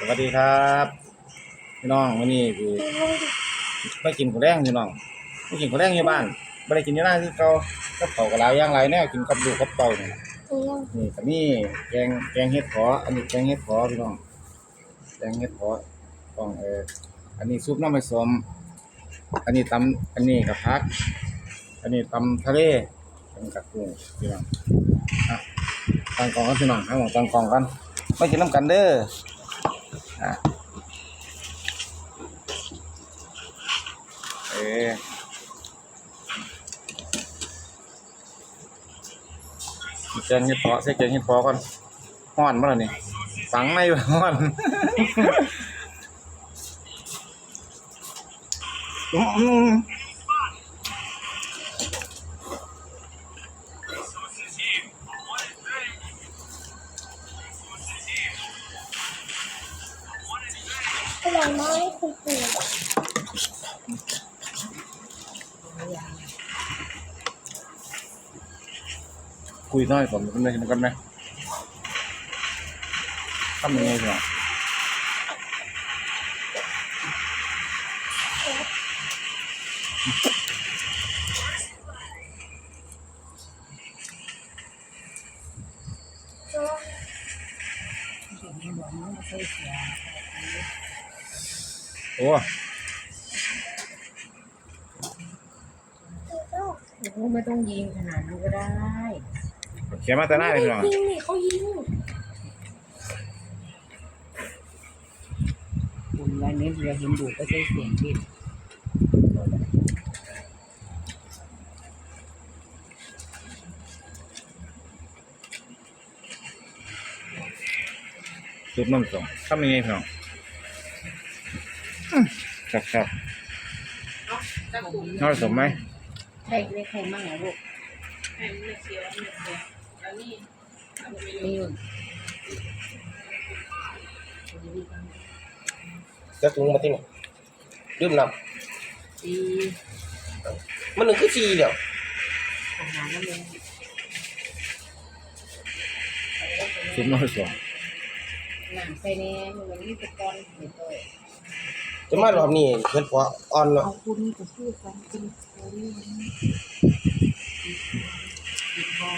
สวัสดีครับพี่น้องวันนี้คือไม่กินข้าวแรงพี่น้องไม่กินข้าวแรงอยู่บ้านไม่ได้กินอยู่หน้าที่เก่ากับเขาวกับลาวอย่างไรแน่กินกับดูกกับเต่านี่นี่ก็มีแกงแกงเห็ดขอ อันนี้แกงเห็ดขอพี่น้องแกงเห็ดขอต้องเอออันนี้ซุปน้ำมันสมอันนี้ตำอันนี้กับพัก อันนี้ตำทะเลอันนี้กับกุ้งพี่น้องอะตั้งกล่องกันพี่น้องให้หมดตั้งกล่องกันไม่กินน้ำกันเด้อ อะเออแกงเห็ดเพาะใส่แกงเห็ดเพาะก่อนห้อนมาแล้วนี่ฝังในห้อนอืม อร่อยมากคุณปู่คุยน้อยก่อนมันได้กันไหมทำยังไงก่อน โอ้โอ้ไม่ต้องยิงขนาดนั้นก็ได้เขียนมาแต่หน้าเลยพี่น้องยิงนี่เขายิงบุญแล้วนี้เรือเห็นดูก็ใช้เสียงดิซุปน้ำส้มทำยังไงพี่น้องอืม ครับครับน้อยสมไหมใช่ไม่ใครมั่งเหรอลูกนี่จะถุงมาที่นี่ดื่มน้ตีำมันหนึ่งคือซีเดียวอาหารนั่นเองซุปน้อยสมหนังใส่แน่มันนี่เป็นก้อนเด็กเลย จะมารอบนี้เพิ่นพออ่อนเนาะเอาคุณจะพูดกันคุณโอ้ย